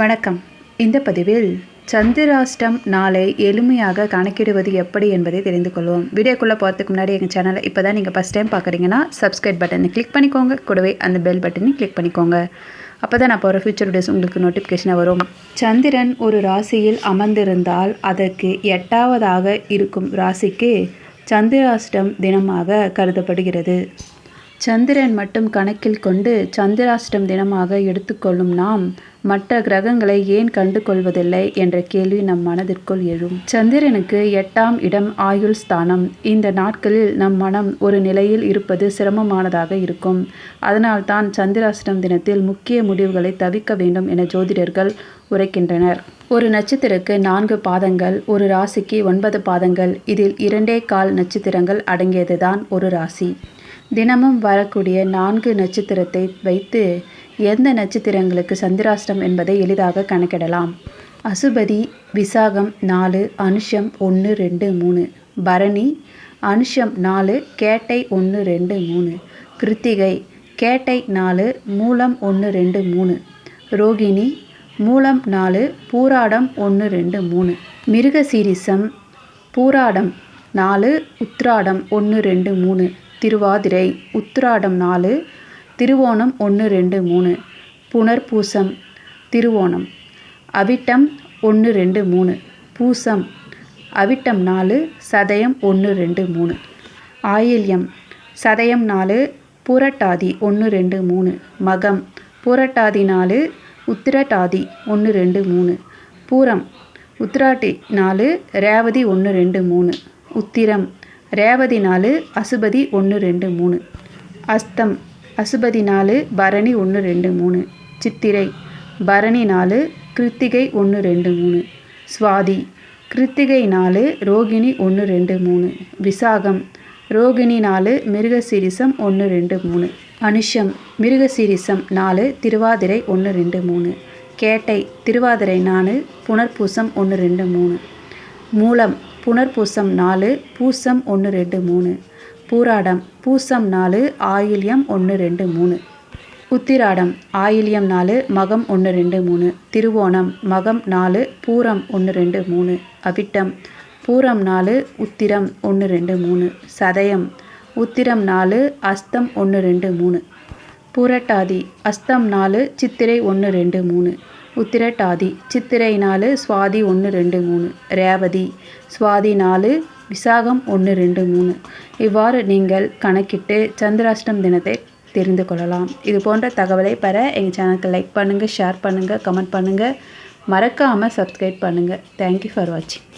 வணக்கம். இந்த பதிவில் சந்திராஷ்டம் நாளை எளிமையாக கணக்கிடுவது எப்படி என்பதை தெரிந்து கொள்வோம். வீடியோக்குள்ளே போகிறதுக்கு முன்னாடி எங்கள் சேனலை இப்போ தான் நீங்கள் ஃபஸ்ட் டைம் பார்க்குறீங்கன்னா சப்ஸ்கிரைப் பட்டனை கிளிக் பண்ணிக்கோங்க. கூடவே அந்த பெல் பட்டனை கிளிக் பண்ணிக்கோங்க. அப்போ தான் நான் போகிற ஃபியூச்சர் வீடியோஸ் உங்களுக்கு நோட்டிஃபிகேஷனாக வரும். சந்திரன் ஒரு ராசியில் அமர்ந்திருந்தால் அதற்கு எட்டாவதாக இருக்கும் ராசிக்கு சந்திராஷ்டம் தினமாக கருதப்படுகிறது. சந்திரன் மட்டும் கணக்கில் கொண்டு சந்திராஷ்டம் தினமாக எடுத்துக்கொள்ளும் நாம் மற்ற கிரகங்களை ஏன் கண்டு கொள்வதில்லை என்ற கேள்வி நம் மனதிற்குள் எழும். சந்திரனுக்கு எட்டாம் இடம் ஆயுள் ஸ்தானம். இந்த நாட்களில் நம் மனம் ஒரு நிலையில் இருப்பது சிரமமானதாக இருக்கும். அதனால்தான் சந்திராஷ்டம் தினத்தில் முக்கிய முடிவுகளை தவிக்க வேண்டும் என ஜோதிடர்கள் உரைக்கின்றனர். ஒரு நட்சத்திரக்கு நான்கு பாதங்கள் ஒரு ராசிக்கு ஒன்பது பாதங்கள். இதில் இரண்டே கால் நட்சத்திரங்கள் அடங்கியதுதான் ஒரு ராசி. தினமும் வரக்கூடிய நான்கு நட்சத்திரத்தை வைத்து எந்த நட்சத்திரங்களுக்கு சந்திராஷ்டம் என்பதை எளிதாக கணக்கிடலாம். அசுபதி விசாகம் நாலு அனுஷம் ஒன்று ரெண்டு மூணு. பரணி அனுஷம் நாலு கேட்டை ஒன்று ரெண்டு மூணு. கிருத்திகை கேட்டை நாலு மூலம் ஒன்று ரெண்டு மூணு. ரோகிணி மூலம் நாலு பூராடம் ஒன்று ரெண்டு மூணு. மிருகசீரிசம் பூராடம் நாலு உத்ராடம் ஒன்று ரெண்டு மூணு. திருவாதிரை உத்திராடம் நாலு திருவோணம் ஒன்று ரெண்டு மூணு புனர்பூசம் திருவோணம். அவிட்டம் ஒன்று ரெண்டு மூணு பூசம். அவிட்டம் நாலு சதயம் ஒன்று ரெண்டு மூணு. ஆயில்யம் சதயம் நாலு புரட்டாதி ஒன்று ரெண்டு மூணு. மகம் புரட்டாதி நாலு உத்திரட்டாதி ஒன்று ரெண்டு மூணு. பூரம் உத்திராட்டி நாலு ரேவதி ஒன்று ரெண்டு மூணு. உத்திரம் ரேவதி நாலு அசுபதி ஒன்று ரெண்டு மூணு. அஸ்தம் அசுபதி நாலு பரணி ஒன்று ரெண்டு மூணு. சித்திரை பரணி நாலு கிருத்திகை ஒன்று ரெண்டு மூணு. சுவாதி கிருத்திகை நாலு ரோகிணி ஒன்று ரெண்டு மூணு. விசாகம் ரோகிணி நாலு மிருகசீரிசம் ஒன்று ரெண்டு மூணு. அனுஷம் மிருகசீரிசம் நாலு திருவாதிரை ஒன்று ரெண்டு மூணு. கேட்டை திருவாதிரை நாலு புனர்பூசம் ஒன்று ரெண்டு மூணு. மூலம் புனர்பூசம் நாலு பூசம் ஒன்று ரெண்டு மூணு. பூராடம் பூசம் நாலு ஆயில்யம் ஒன்று ரெண்டு மூணு. உத்திராடம் ஆயில்யம் நாலு மகம் ஒன்று ரெண்டு மூணு. திருவோணம் மகம் நாலு பூரம் ஒன்று ரெண்டு மூணு. அவிட்டம் பூரம் நாலு உத்திரம் ஒன்று ரெண்டு மூணு. சதயம் உத்திரம் நாலு அஸ்தம் ஒன்று ரெண்டு மூணு. பூரட்டாதி அஸ்தம் நாலு சித்திரை ஒன்று ரெண்டு மூணு. உத்திரட்டாதி. சித்திரை நாலு சுவாதி ஒன்று ரெண்டு மூணு. ரேவதி சுவாதி நாலு விசாகம் ஒன்று ரெண்டு மூணு. இவ்வாறு நீங்கள் கணக்கிட்டு சந்திராஷ்டம் தினத்தை தெரிந்து கொள்ளலாம். இது போன்ற தகவலை பெற எங்கள் சேனலுக்கு லைக் பண்ணுங்கள் ஷேர் பண்ணுங்கள் கமெண்ட் பண்ணுங்கள் மறக்காமல் சப்ஸ்கிரைப் பண்ணுங்கள் தேங்க்யூ ஃபார் வாட்சிங்